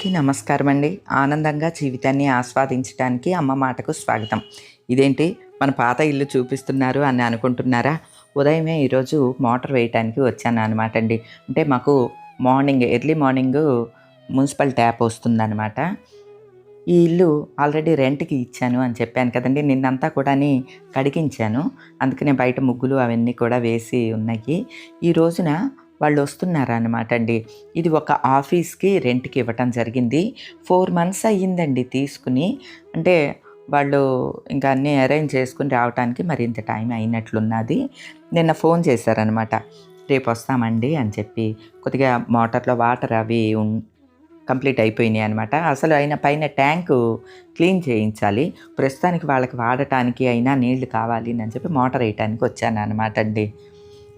అందరికీ నమస్కారం అండి ఆనందంగా జీవితాన్ని ఆస్వాదించడానికి అమ్మ మాటకు స్వాగతం. ఇదేంటి? మన పాత ఇల్లు చూపిస్తున్నారు అని అనుకుంటున్నారా? ఉదయమే ఈరోజు మోటార్ వేయటానికి వచ్చాను అనమాట అండి. అంటే మాకు morning early morning municipal tap వస్తుందన్నమాట. ఈ ఇల్లు ఆల్రెడీ రెంట్కి ఇచ్చాను అని చెప్పాను కదండి. నిన్నంతా కూడా కడిగించాను. అందుకనే బయట ముగ్గులు అవన్నీ కూడా వేసి ఉన్నాయి. ఈ రోజున వాళ్ళు వస్తున్నారు అనమాట అండి ఇది ఒక ఆఫీస్కి రెంట్కి ఇవ్వటం జరిగింది. ఫోర్ మంత్స్ అయ్యిందండి తీసుకుని. అంటే వాళ్ళు ఇంకా అన్నీ అరేంజ్ చేసుకుని రావడానికి మరి ఇంత టైం అయినట్లున్నది. నిన్న ఫోన్ చేశారనమాట రేపు వస్తామండి అని చెప్పి. కొద్దిగా మోటార్లో వాటర్ అవి కంప్లీట్ అయిపోయినాయి అనమాట అసలు అయిన పైన ట్యాంకు క్లీన్ చేయించాలి. ప్రస్తుతానికి వాళ్ళకి వాడటానికి అయినా నీళ్ళు కావాలి అని చెప్పి మోటార్ వేయటానికి వచ్చాను అనమాట అండి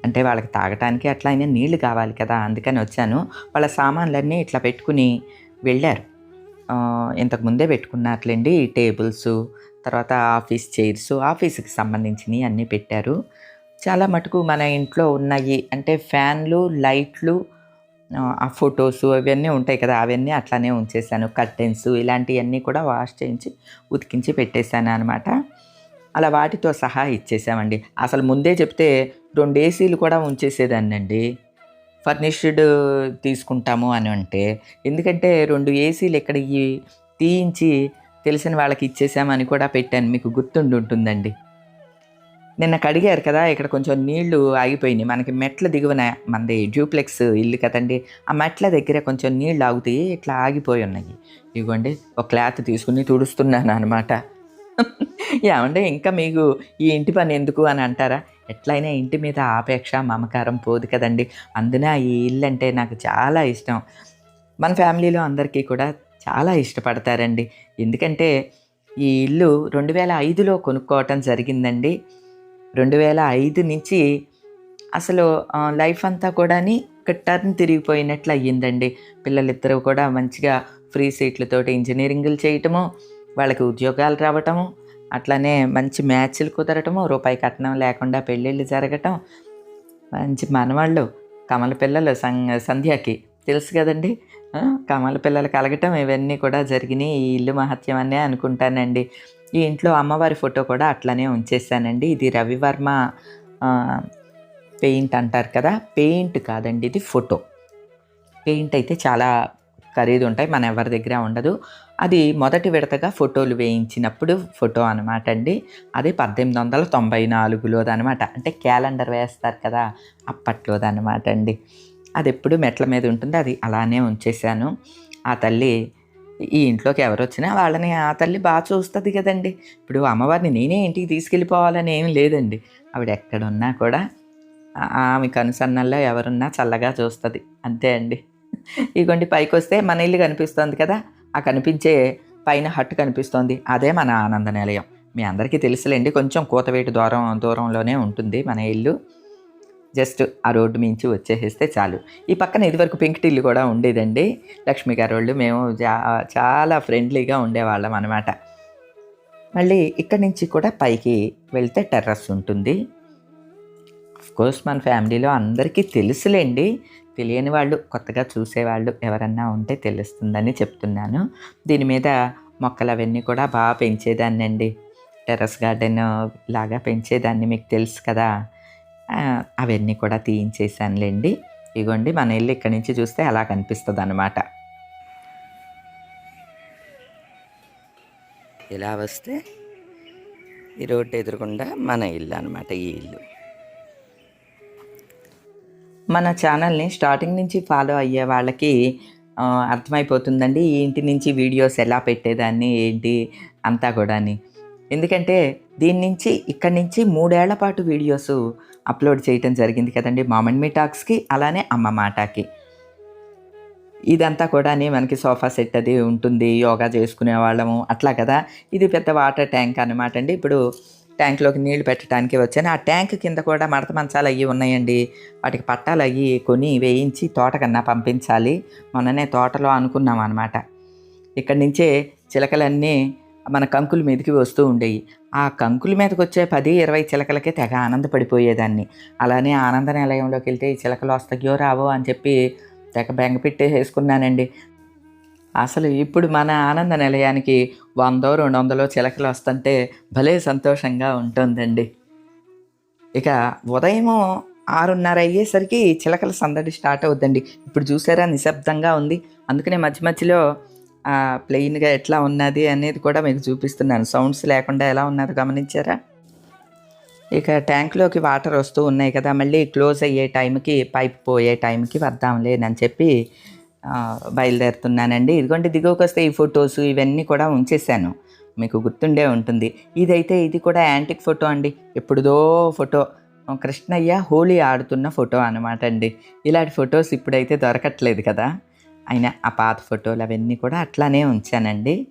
అంటే వాళ్ళకి తాగటానికి అట్లా అయినా నీళ్ళు కావాలి కదా అందుకని వచ్చాను. వాళ్ళ సామాన్లన్నీ ఇట్లా పెట్టుకుని వెళ్ళారు. ఇంతకుముందే ఇంతకు ముందే పెట్టుకున్నట్లండి టేబుల్స్ తర్వాత ఆఫీస్ చైర్స్ ఆఫీస్కి సంబంధించినవి అన్నీ పెట్టారు. చాలా మటుకు మన ఇంట్లో ఉన్నాయి అంటే ఫ్యాన్లు లైట్లు ఆ ఫొటోస్ అవన్నీ ఉంటాయి కదా అవన్నీ అట్లానే ఉంచేసాను కర్టెన్స్ ఇలాంటివన్నీ కూడా వాష్ చేయించి ఉతికించి పెట్టేశాను అనమాట అలా వాటితో సహా ఇచ్చేసామండి. అసలు ముందే చెప్తే రెండు ఏసీలు కూడా ఉంచేసేదాన్ని అండి ఫర్నిష్డ్ తీసుకుంటాము అని అంటే ఎందుకంటే రెండు ఏసీలు ఇక్కడ తీయించి తెలిసిన వాళ్ళకి ఇచ్చేసామని కూడా పెట్టాను. మీకు గుర్తుండి ఉంటుందండి. నిన్న కడిగారు కదా ఇక్కడ కొంచెం నీళ్ళు ఆగిపోయినాయి. మనకి మెట్ల దిగువన మనది డ్యూప్లెక్స్ ఇల్లు కదండి ఆ మెట్ల దగ్గర కొంచెం నీళ్ళు ఆగుతాయి ఇట్లా ఆగిపోయి ఉన్నాయి. ఇదిగోండి ఒక క్లాత్ తీసుకుని తుడుస్తున్నాను అనమాట ఏమంటే ఇంకా మీకు ఈ ఇంటి పని ఎందుకు అని అంటారా? ఎట్లయినా ఇంటి మీద ఆపేక్ష మమకారం పోదు కదండి. అందున ఈ ఇల్లు అంటే నాకు చాలా ఇష్టం. మన ఫ్యామిలీలో అందరికీ కూడా చాలా ఇష్టపడతారండి. ఎందుకంటే ఈ ఇల్లు రెండు వేల ఐదులో కొనుక్కోవటం జరిగిందండి. రెండు వేల ఐదు నుంచి అసలు లైఫ్ అంతా కూడాని ఒక టర్న్ తిరిగిపోయినట్లు అయ్యిందండి. పిల్లలిద్దరూ కూడా మంచిగా ఫ్రీ సీట్లతోటి ఇంజనీరింగ్లు చేయటము వాళ్ళకి ఉద్యోగాలు రావటము అట్లానే మంచి మ్యాచ్లు కుదరటము రూపాయి కట్నం లేకుండా పెళ్ళిళ్ళు జరగటం. మంచి మనవాళ్ళు కమల పిల్లలు సం సంధ్యాకి. తెలుసు కదండి? కమల పిల్లలు కలగటం ఇవన్నీ కూడా జరిగినాయి. ఈ ఇల్లు మహత్యమనే అనుకుంటానండి. ఈ ఇంట్లో అమ్మవారి ఫోటో కూడా అట్లానే ఉంచేసానండి ఇది రవివర్మ పెయింట్ అంటారు కదా? పెయింట్ కాదండి ఇది ఫోటో. పెయింట్ అయితే చాలా ఖరీదు ఉంటాయి. మన ఎవరి దగ్గర ఉండదు. అది మొదటి విడతగా ఫోటోలు వేయించినప్పుడు ఫోటో అనమాట అండి. అది పద్దెనిమిది వందల తొంభై నాలుగులోది అనమాట అంటే క్యాలెండర్ వేస్తారు కదా అప్పట్లోదనమాట అండి. అది ఎప్పుడు మెట్ల మీద ఉంటుంది అది అలానే ఉంచేశాను. ఆ తల్లి ఈ ఇంట్లోకి ఎవరు వచ్చినా వాళ్ళని ఆ తల్లి బాగా చూస్తుంది కదండి. ఇప్పుడు అమ్మవారిని నేనే ఇంటికి తీసుకెళ్ళిపోవాలని ఏం లేదండి. ఆవిడ ఎక్కడున్నా కూడా ఆమె కనుసన్నల్లో ఎవరున్నా చల్లగా చూస్తుంది. అంతే అండి. ఇగోండి పైకి వస్తే మన ఇల్లు కనిపిస్తుంది కదా ఆ కనిపించే పైన హట్ కనిపిస్తోంది. అదే మన ఆనంద నిలయం మీ అందరికీ తెలుసులేండి కొంచెం కూతవేటు దూరం దూరంలోనే ఉంటుంది మన ఇల్లు. జస్ట్ ఆ రోడ్డు మించి వచ్చేసేస్తే చాలు. ఈ పక్కన ఇదివరకు పెంకిటిల్లు కూడా ఉండేదండి. లక్ష్మి గారు వాళ్ళు మేము జా చాలా ఫ్రెండ్లీగా ఉండేవాళ్ళం అనమాట మళ్ళీ ఇక్కడి నుంచి కూడా పైకి వెళ్తే టెర్రస్ ఉంటుంది. కోర్స్ మన ఫ్యామిలీలో అందరికీ తెలుసులేండి తెలియని వాళ్ళు కొత్తగా చూసేవాళ్ళు ఎవరన్నా ఉంటే తెలుస్తుందని చెప్తున్నాను. దీని మీద మొక్కలు అవన్నీ కూడా బాగా పెంచేదాన్ని అండి టెర్రస్ గార్డెన్ లాగా పెంచేదాన్ని మీకు తెలుసు కదా. అవన్నీ కూడా తీయించేసానులేండి ఇగోండి మన ఇల్లు ఇక్కడి నుంచి చూస్తే అలా కనిపిస్తుంది అనమాట ఇలా వస్తే ఈ రోడ్డు ఎదురుగుండా మన ఇల్లు అనమాట ఈ ఇల్లు. మన ఛానల్ని స్టార్టింగ్ నుంచి ఫాలో అయ్యే వాళ్ళకి అర్థమైపోతుందండి ఈ ఇంటి నుంచి వీడియోస్ ఎలా పెట్టేదాన్ని ఏంటి అంతా కూడాని. ఎందుకంటే దీని నుంచి ఇక్కడి నుంచి మూడేళ్ళ పాటు వీడియోస్ అప్లోడ్ చేయటం జరిగింది కదండి మామన్ మీ టాక్స్కి అలానే అమ్మ మాటకి. ఇదంతా కూడా మనకి సోఫా సెట్ అది ఉంటుంది యోగా చేసుకునే వాళ్ళము అట్లా కదా. ఇది పెద్ద వాటర్ ట్యాంక్ అనమాట అండి. ఇప్పుడు ట్యాంక్లోకి నీళ్ళు పెట్టడానికి వచ్చాను. ఆ ట్యాంక్ కింద కూడా మడత మంచాలు అవి ఉన్నాయండి. వాటికి పట్టాలు అవి కొని వేయించి తోటకన్నా పంపించాలి. మొన్ననే తోటలో అనుకున్నాం అనమాట ఇక్కడి నుంచే చిలకలన్నీ మన కంకుల మీదకి వస్తూ ఉండేవి. ఆ కంకుల మీదకి వచ్చే పది ఇరవై చిలకలకే తెగ ఆనందపడిపోయేదాన్ని. అలానే ఆనంద నిలయంలోకి వెళ్తే ఈ చిలకలు వస్తాయో రావో అని చెప్పి తెగ బెంగ పెట్టేసుకున్నానండి. అసలు ఇప్పుడు మన ఆనంద నిలయానికి వందో రెండు వందలో చిలకలు వస్తుంటే భలే సంతోషంగా ఉంటుందండి. ఇక ఉదయము ఆరున్నర అయ్యేసరికి చిలకల సందడి స్టార్ట్ అవుద్దండి. ఇప్పుడు చూసారా నిశ్శబ్దంగా ఉంది. అందుకనే మధ్య మధ్యలో ప్లెయిన్గా ఎట్లా ఉన్నది అనేది కూడా మీకు చూపిస్తున్నాను. సౌండ్స్ లేకుండా ఎలా ఉన్నది గమనించారా? ఇక ట్యాంక్లోకి వాటర్ వస్తూ ఉన్నాయి కదా మళ్ళీ క్లోజ్ అయ్యే టైంకి పైప్ పోయే టైంకి వద్దాంలేనని చెప్పి బయలుదేరుతున్నానండి. ఇదిగోండి దిగువకొస్తే ఈ ఫొటోస్ ఇవన్నీ కూడా ఉంచేసాను మీకు గుర్తుండే ఉంటుంది. ఇదైతే ఇది కూడా యాంటిక్ ఫోటో అండి. ఎప్పుడుదో ఫోటో. కృష్ణయ్య హోలీ ఆడుతున్న ఫోటో అనమాట అండి. ఇలాంటి ఫొటోస్ ఇప్పుడైతే దొరకట్లేదు కదా. అయినా ఆ పాత ఫోటోలు అవన్నీ కూడా అట్లానే ఉంచానండి.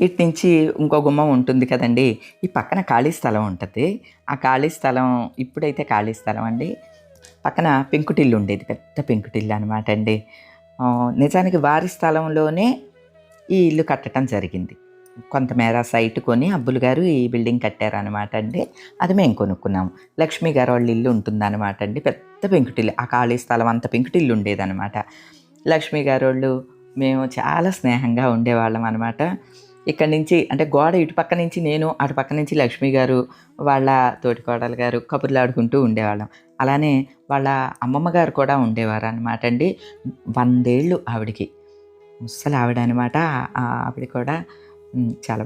ఇటు నుంచి ఇంకో గుమ్మం ఉంటుంది కదండి. ఈ పక్కన ఖాళీ స్థలం ఉంటుంది. ఆ ఖాళీ స్థలం ఇప్పుడైతే ఖాళీ స్థలం అండి. పక్కన పెంకుటిల్లు ఉండేది పెద్ద పెంకుటిల్లు అనమాట అండి. నిజానికి వారి స్థలంలోనే ఈ ఇల్లు కట్టడం జరిగింది. కొంతమేర సైట్ కొని అబ్బులు గారు ఈ బిల్డింగ్ కట్టారనమాట అండి. అది మేము కొనుక్కున్నాము. లక్ష్మి గారు వాళ్ళ ఇల్లు ఉంటుందన్నమాట అండి. పెద్ద పెంకుటిల్లు ఆ ఖాళీ స్థలం అంత పెంకుటిల్లు ఉండేదన్నమాట. లక్ష్మి గారు వాళ్ళు మేము చాలా స్నేహంగా ఉండేవాళ్ళం అనమాట ఇక్కడ నుంచి అంటే గోడ ఇటు పక్క నుంచి నేను అటు పక్క నుంచి లక్ష్మి గారు వాళ్ళ తోటికోడలు గారు కబుర్లు ఆడుకుంటూ ఉండేవాళ్ళం. అలానే వాళ్ళ అమ్మమ్మ గారు కూడా ఉండేవారు అనమాట అండి. వందేళ్ళు ఆవిడికి. ముసలి ఆవిడ అనమాట ఆవిడ కూడా చాలా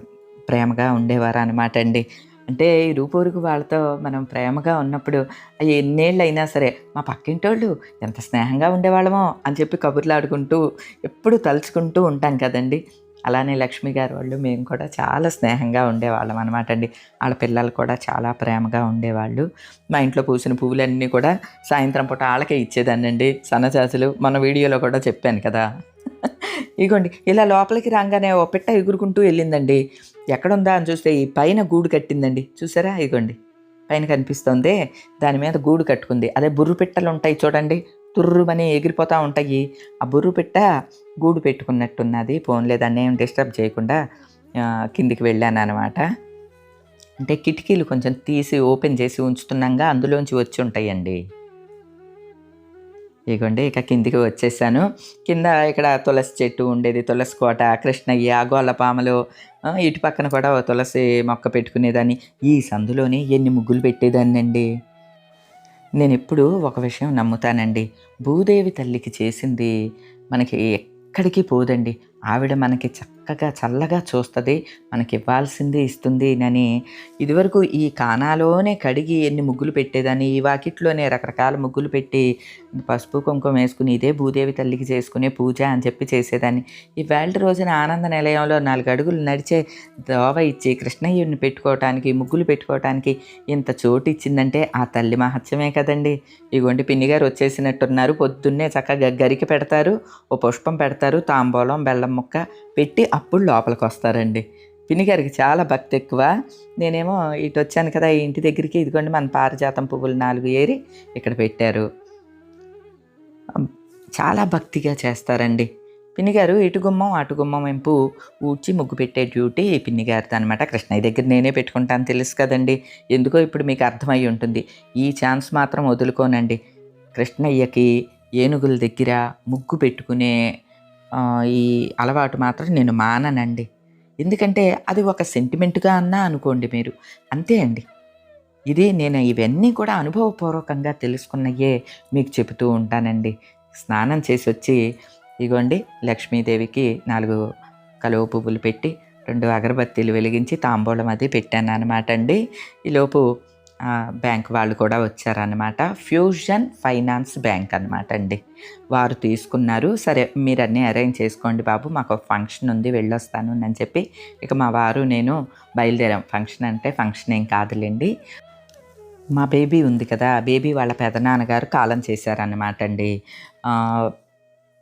ప్రేమగా ఉండేవారు అనమాట అండి. అంటే ఈ రూపూరుకు వాళ్ళతో మనం ప్రేమగా ఉన్నప్పుడు అవి ఎన్నేళ్ళు అయినా సరే మా పక్కింటోళ్ళు ఎంత స్నేహంగా ఉండేవాళ్ళమో అని చెప్పి కబుర్లు ఆడుకుంటూ ఎప్పుడు తలుచుకుంటూ ఉంటాం కదండి. అలానే లక్ష్మి గారు వాళ్ళు మేము కూడా చాలా స్నేహంగా ఉండేవాళ్ళం అనమాట అండి. వాళ్ళ పిల్లలు కూడా చాలా ప్రేమగా ఉండేవాళ్ళు. మా ఇంట్లో పూసిన పువ్వులన్నీ కూడా సాయంత్రం పూట వాళ్ళకే ఇచ్చేదాన్నండి సన్నజాజులు మన వీడియోలో కూడా చెప్పాను కదా. ఇగోండి ఇలా లోపలికి రాగానే ఓ పిట్ట ఎగురుకుంటూ వెళ్ళిందండి. ఎక్కడుందా అని చూస్తే ఈ పైన గూడు కట్టిందండి. చూసారా? ఇగోండి పైన కనిపిస్తుంది. దాని మీద గూడు కట్టుకుంది. అదే బుర్రు పిట్టలు ఉంటాయి చూడండి. తుర్రుమని ఎగిరిపోతూ ఉంటాయి. ఆ బుర్రు పెట్ట గూడు పెట్టుకున్నట్టున్నది. ఫోన్లే దాన్ని ఏం డిస్టర్బ్ చేయకుండా కిందికి వెళ్ళాను అనమాట అంటే కిటికీలు కొంచెం తీసి ఓపెన్ చేసి ఉంచుతున్నాగా అందులోంచి వచ్చి ఉంటాయండి. ఇగోండి ఇక కిందికి వచ్చేసాను. కింద ఇక్కడ తులసి చెట్టు ఉండేది. తులసి కోట కృష్ణయ్య గోళ్ళ పాములు ఇటు పక్కన కూడా తులసి మొక్క పెట్టుకునేదాన్ని. ఈ సందులోనే ఎన్ని ముగ్గులు పెట్టేదాన్ని అండి నేను ఎప్పుడు ఒక విషయం నమ్ముతానండి. భూదేవి తల్లికి చేసింది మనకి ఎక్కడికి పోదండి. ఆవిడ మనకి చక్కగా చల్లగా చూస్తుంది మనకి ఇవ్వాల్సింది ఇస్తుంది అని ఇదివరకు ఈ కానాలోనే కడిగి ఎన్ని ముగ్గులు పెట్టేదాన్ని ఈ వాకిట్లోనే రకరకాల ముగ్గులు పెట్టి పసుపు కుంకుమ వేసుకుని ఇదే భూదేవి తల్లికి చేసుకునే పూజ అని చెప్పి చేసేదాన్ని. ఈ రోజున ఆనంద నిలయంలో నాలుగు అడుగులు నడిచే దోవ ఇచ్చి కృష్ణయ్యుడిని పెట్టుకోవటానికి ముగ్గులు పెట్టుకోవటానికి ఇంత చోటు ఇచ్చిందంటే ఆ తల్లి మహత్యమే కదండి. ఇగోండి పిన్ని గారు వచ్చేసినట్టున్నారు పొద్దున్నే చక్కగా గరికి పెడతారు ఓ పుష్పం పెడతారు తాంబూలం బెల్లం ముక్క పెట్టి అప్పుడు లోపలికి వస్తారండి. పినిగారికి చాలా భక్తి ఎక్కువ. నేనేమో ఇటు వచ్చాను కదా ఇంటి దగ్గరికి ఇదిగోండి మన పారిజాతం పువ్వులు నాలుగు ఏరి ఇక్కడ పెట్టారు. చాలా భక్తిగా చేస్తారండి. పిన్ని గారు ఇటు గుమ్మం అటు గుమ్మం వెంపు ఊడ్చి ముగ్గు పెట్టే డ్యూటీ పిన్నిగారితో అనమాట కృష్ణయ్య దగ్గర నేనే పెట్టుకుంటాను తెలుసు కదండి. ఎందుకో ఇప్పుడు మీకు అర్థమై ఉంటుంది. ఈ ఛాన్స్ మాత్రం వదులుకోనండి. కృష్ణయ్యకి ఏనుగుల దగ్గర ముగ్గు పెట్టుకునే ఈ అలవాటు మాత్రం నేను మాననండి. ఎందుకంటే అది ఒక సెంటిమెంట్గా అన్నా అనుకోండి మీరు. అంతే అండి. ఇది నేను ఇవన్నీ కూడా అనుభవపూర్వకంగా తెలుసుకున్నయే మీకు చెబుతూ ఉంటానండి. స్నానం చేసి వచ్చి ఇగోండి లక్ష్మీదేవికి నాలుగు కలువ పువ్వులు పెట్టి రెండు అగరబత్తీలు వెలిగించి తాంబూలం అది పెట్టాను అనమాట అండి ఈలోపు బ్యాంక్ వాళ్ళు కూడా వచ్చారనమాట ఫ్యూజన్ ఫైనాన్స్ బ్యాంక్ అనమాట అండి. వారు తీసుకున్నారు. సరే మీరు అన్నీ అరేంజ్ చేసుకోండి బాబు మాకు ఒక ఫంక్షన్ ఉంది వెళ్ళొస్తాను అని చెప్పి ఇక మా వారు నేను బయలుదేరాం. ఫంక్షన్ అంటే ఫంక్షన్ ఏం కాదులేండి. మా బేబీ ఉంది కదా బేబీ వాళ్ళ పెదనాన్నగారు కాలం చేశారనమాట అండి.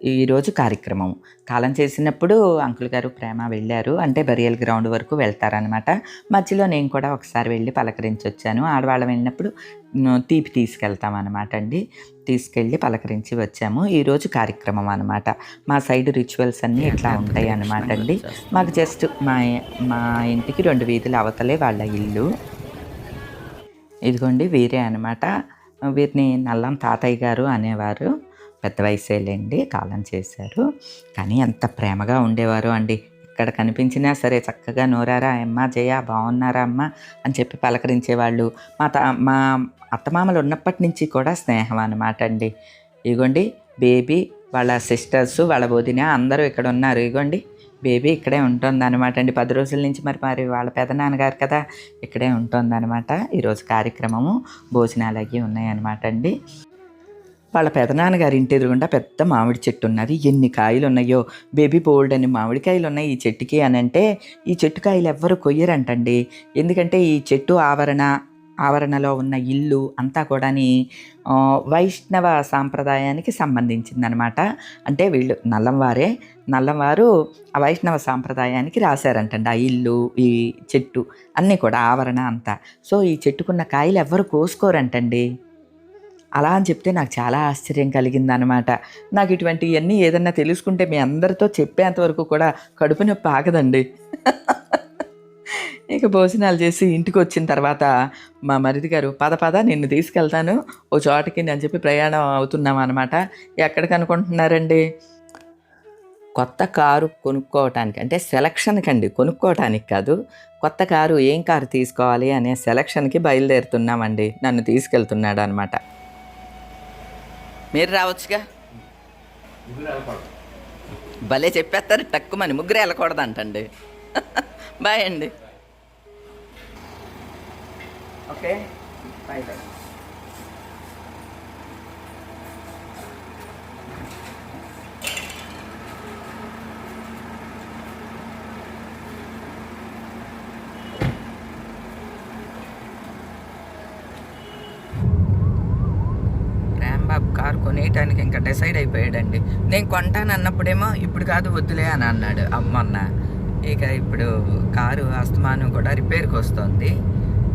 ఈరోజు కార్యక్రమం. కాలం చేసినప్పుడు అంకుల్ గారు ప్రేమ వెళ్ళారు. అంటే బరియల్ గ్రౌండ్ వరకు వెళ్తారనమాట మధ్యలో నేను కూడా ఒకసారి వెళ్ళి పలకరించి వచ్చాను ఆడవాళ్ళం వెళ్ళినప్పుడు తీపి తీసుకెళ్తాం అనమాట అండి. తీసుకెళ్ళి పలకరించి వచ్చాము. ఈరోజు కార్యక్రమం అనమాట మా సైడ్ రిచువల్స్ అన్నీ ఇట్లా ఉంటాయి అనమాట అండి. మాకు జస్ట్ మా మా ఇంటికి రెండు వీధులు అవతలే వాళ్ళ ఇల్లు. ఇదిగోండి వీరే అనమాట వీరిని నల్లం తాతయ్య గారు అనేవారు. పెద్ద వయసేలేండి కాలం చేశారు. కానీ ఎంత ప్రేమగా ఉండేవారు అండి. ఇక్కడ కనిపించినా సరే చక్కగా నోరారా అమ్మ జయ బాగున్నారా అమ్మ అని చెప్పి పలకరించేవాళ్ళు. మా త మా అత్తమామలు ఉన్నప్పటి నుంచి కూడా స్నేహం అన్నమాట అండి. ఇగోండి బేబీ వాళ్ళ సిస్టర్స్ వాళ్ళ వదిన అందరూ ఇక్కడ ఉన్నారు. ఇగోండి బేబీ ఇక్కడే ఉంటుంది అనమాట అండి. పది రోజుల నుంచి మరి మరి వాళ్ళ పెదనాన్నగారు కదా ఇక్కడే ఉంటుంది అనమాట ఈరోజు కార్యక్రమము భోజనాలు అవి ఉన్నాయన్నమాట అండి. వాళ్ళ పెదనాన్నగారి ఇంటి ఎదురుగుండా పెద్ద మామిడి చెట్టు ఉన్నది. ఎన్ని కాయలు ఉన్నాయో బేబీ బోల్డ్ అని మామిడికాయలు ఉన్నాయి ఈ చెట్టుకి అని అంటే ఈ చెట్టు కాయలు ఎవ్వరు కొయ్యరంటండి. ఎందుకంటే ఈ చెట్టు ఆవరణ ఆవరణలో ఉన్న ఇల్లు అంతా కూడాని వైష్ణవ సాంప్రదాయానికి సంబంధించిందనమాట. అంటే వీళ్ళు నల్లంవారే. నల్లంవారు ఆ వైష్ణవ సాంప్రదాయానికి రాశారంటండి. ఆ ఇల్లు ఈ చెట్టు అన్నీ కూడా ఆవరణ అంతా. సో ఈ చెట్టుకున్న కాయలు ఎవ్వరు కోసుకోరంటండి. అలా అని చెప్తే నాకు చాలా ఆశ్చర్యం కలిగింది అనమాట నాకు ఇటువంటివన్నీ ఏదన్నా తెలుసుకుంటే మీ అందరితో చెప్పేంతవరకు కూడా కడుపు నొప్పి ఆగదండి. ఇక భోజనాలు చేసి ఇంటికి వచ్చిన తర్వాత మా మరిది గారు పద పద నిన్ను తీసుకెళ్తాను. ఓ చోటకి అని చెప్పి ప్రయాణం అవుతున్నాం అనమాట ఎక్కడికి అనుకుంటున్నారండి? కొత్త కారు కొనుక్కోవటానికి అంటే సెలక్షన్కి అండి కొనుక్కోవటానికి కాదు. కొత్త కారు ఏం కారు తీసుకోవాలి అనే సెలక్షన్కి బయలుదేరుతున్నామండి. నన్ను తీసుకెళ్తున్నాడు అనమాట మీరు రావచ్చుగా? భలే చెప్పేస్తారు టక్కుమని ముగ్గురు వెళ్ళకూడదు అంటండి బాయ్ అండి. Okay. Bye bye Rambabu car కొనేయటానికి ఇంకా డిసైడ్ అయిపోయాడండి నేను కొంటాను అన్నప్పుడేమో ఇప్పుడు కాదు వద్దులే అని అన్నాడు. అమ్మన్న ఇక ఇప్పుడు కారు అస్తమానం కూడా రిపేర్కి వస్తుంది.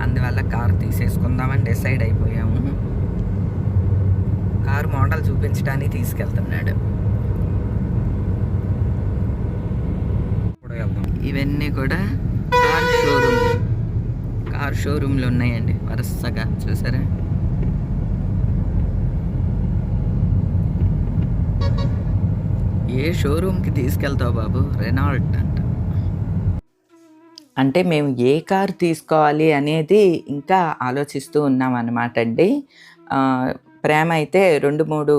అందువల్ల కారు తీసేసుకుందామని డిసైడ్ అయిపోయాము. కారు మోడల్ చూపించడానికి తీసుకెళ్తున్నాడు. ఇవన్నీ కూడా కార్ షోరూమ్. కార్ షోరూమ్లు ఉన్నాయండి. వరుసగా చూసారా? ఏ షోరూమ్కి తీసుకెళ్తావు బాబు? రెనాల్ట్ అంట. అంటే మేము ఏ కార్ తీసుకోవాలి అనేది ఇంకా ఆలోచిస్తూ ఉన్నాం అన్నమాట అండి ప్రేమ అయితే రెండు మూడు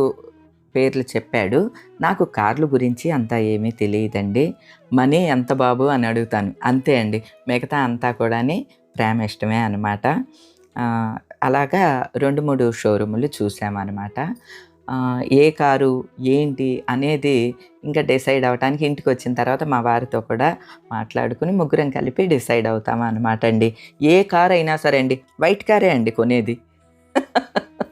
పేర్లు చెప్పాడు. నాకు కార్లు గురించి అంతా ఏమీ తెలియదండి. మనీ ఎంత బాబు అని అడుగుతాను. అంతే అండి. మిగతా అంతా కూడాని ప్రేమ ఇష్టమే అనమాట అలాగా రెండు మూడు షోరూములు చూసామన్నమాట. ఏ కారు ఏంటి అనేది ఇంకా డిసైడ్ అవ్వటానికి ఇంటికి వచ్చిన తర్వాత మా వారితో కూడా మాట్లాడుకుని ముగ్గురం కలిపి డిసైడ్ అవుతాం అనమాట అండి. ఏ కార్ అయినా సరే అండి వైట్ కారే అండి కొనేది.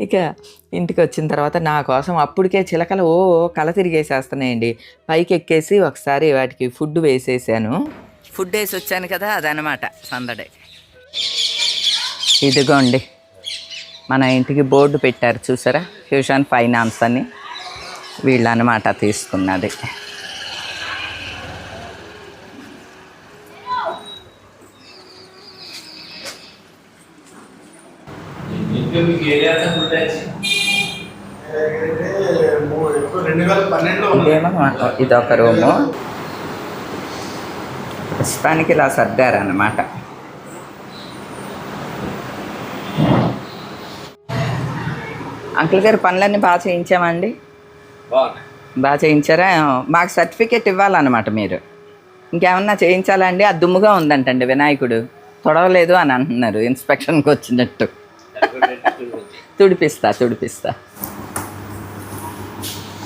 ఇక ఇంటికి వచ్చిన తర్వాత నా కోసం అప్పటికే చిలకలు ఓ ఓ కల తిరిగేసేస్తున్నాయండి. పైకి ఎక్కేసి ఒకసారి వాటికి ఫుడ్ వేసేసాను. ఫుడ్ వేసి వచ్చాను కదా అదనమాట సందడే. ఇదిగోండి. మన ఇంటికి బోర్డు పెట్టారు చూసారా? ఫ్యూషన్ ఫైనాన్స్ అని. వీళ్ళనమాట తీసుకున్నది. ఇదేమో ఇదొక రూము. ప్రస్తుతానికి ఇలా సర్దారన్నమాట. అంకుల్ గారు పనులన్నీ బాగా చేయించామండి. బాగా చేయించారా? మాకు సర్టిఫికేట్ ఇవ్వాలన్నమాట మీరు. ఇంకేమన్నా చేయించాలా అండి ఆ దుమ్ముగా ఉందంటండి వినాయకుడు. తొడవలేదు అని అంటున్నారు ఇన్స్పెక్షన్కి వచ్చినట్టు. తుడిపిస్తా తుడిపిస్తా.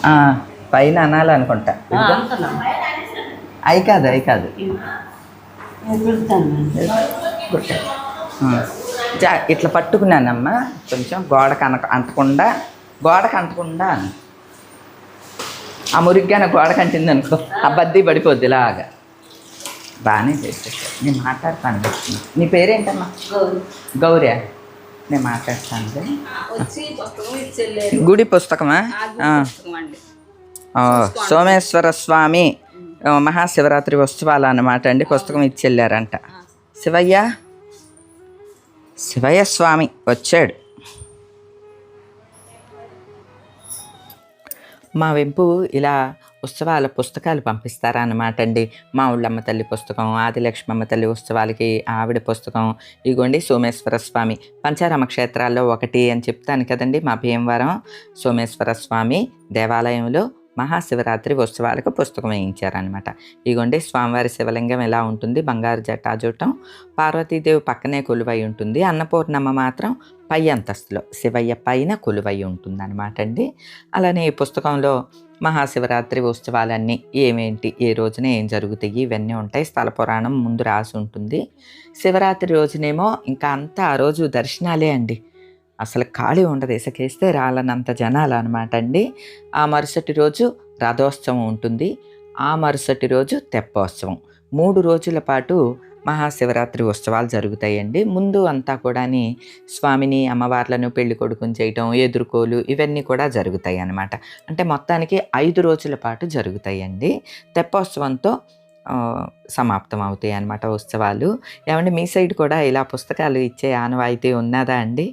ఆ, పైన అనాలనుకుంటా. అయి కాదు అయి కాదు. ఇట్లా పట్టుకున్నానమ్మా. కొంచెం గోడకు అనక అంటకుండా గోడకు అంటకుండా. ఆ మురిగ్గాన గోడకు అంటింది అనుకో ఆ బద్దీ పడిపోద్ది ఇలాగా. బాగానే చేసేసారు నేను మాట్లాడతాను నీ పేరేంటమ్మా? గౌరీ. నేను మాట్లాడతాను గుడి పుస్తకమా? సోమేశ్వర స్వామి మహాశివరాత్రి ఉత్సవాలు అన్నమాట అండి. పుస్తకం ఇచ్చి వెళ్ళారంట శివయ్య? శివయ్య స్వామి వచ్చాడు. మా వెంపు ఇలా ఉత్సవాల పుస్తకాలు పంపిస్తారా అన్నమాట అండి. మా ఊళ్ళమ్మ తల్లి పుస్తకం ఆదిలక్ష్మమ్మ తల్లి ఉత్సవాలకి ఆవిడ పుస్తకం ఇగోండి సోమేశ్వర స్వామి. పంచారామ క్షేత్రాల్లో ఒకటి అని చెప్తాను కదండి మా భీమవరం. సోమేశ్వర స్వామి దేవాలయంలో మహాశివరాత్రి ఉత్సవాలకు పుస్తకం వేయించారనమాట ఇగోండి స్వామివారి శివలింగం ఎలా ఉంటుంది? బంగారు జటాజూటం పార్వతీదేవి పక్కనే కొలువై ఉంటుంది. అన్నపూర్ణమ్మ మాత్రం పై అంతస్తులో శివయ్య పైన కొలువై ఉంటుంది అనమాట అండి. అలానే ఈ పుస్తకంలో మహాశివరాత్రి ఉత్సవాలన్నీ ఏమేంటి ఏ రోజున ఏం జరుగుతాయి ఇవన్నీ ఉంటాయి. స్థల పురాణం ముందు రాసి ఉంటుంది. శివరాత్రి రోజునేమో ఇంకా అంతా ఆ రోజు దర్శనాలే అండి. అసలు ఖాళీ ఉండదు ఇసుకేస్తే రాలనంత జనాలు అనమాట అండి. ఆ మరుసటి రోజు రథోత్సవం ఉంటుంది. ఆ మరుసటి రోజు తెప్పోత్సవం. మూడు రోజుల పాటు మహాశివరాత్రి ఉత్సవాలు జరుగుతాయండి. ముందు అంతా కూడాని స్వామిని అమ్మవార్లను పెళ్ళి కొడుకుని చేయటం ఎదుర్కోలు ఇవన్నీ కూడా జరుగుతాయి అన్నమాట అంటే మొత్తానికి ఐదు రోజుల పాటు జరుగుతాయండి. తెప్పోత్సవంతో సమాప్తం అవుతాయి అన్నమాట ఉత్సవాలు. ఏమంటే మీ సైడ్ కూడా ఇలా పుస్తకాలు ఇచ్చే ఆనవాయితీ ఉన్నదా అండి?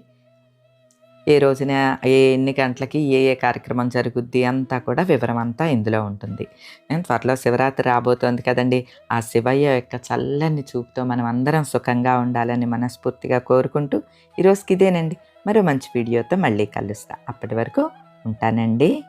ఏ రోజున ఏ ఎన్ని గంటలకి ఏ ఏ కార్యక్రమం జరుగుద్ది అంతా కూడా వివరం అంతా ఇందులో ఉంటుంది. నేను త్వరలో శివరాత్రి రాబోతోంది కదండి. ఆ శివయ్య యొక్క చల్లని చూపుతో మనం అందరం సుఖంగా ఉండాలని మనస్ఫూర్తిగా కోరుకుంటూ ఈరోజుకి ఇదేనండి. మరో మంచి వీడియోతో మళ్ళీ కలుస్తా. అప్పటి వరకు ఉంటానండి.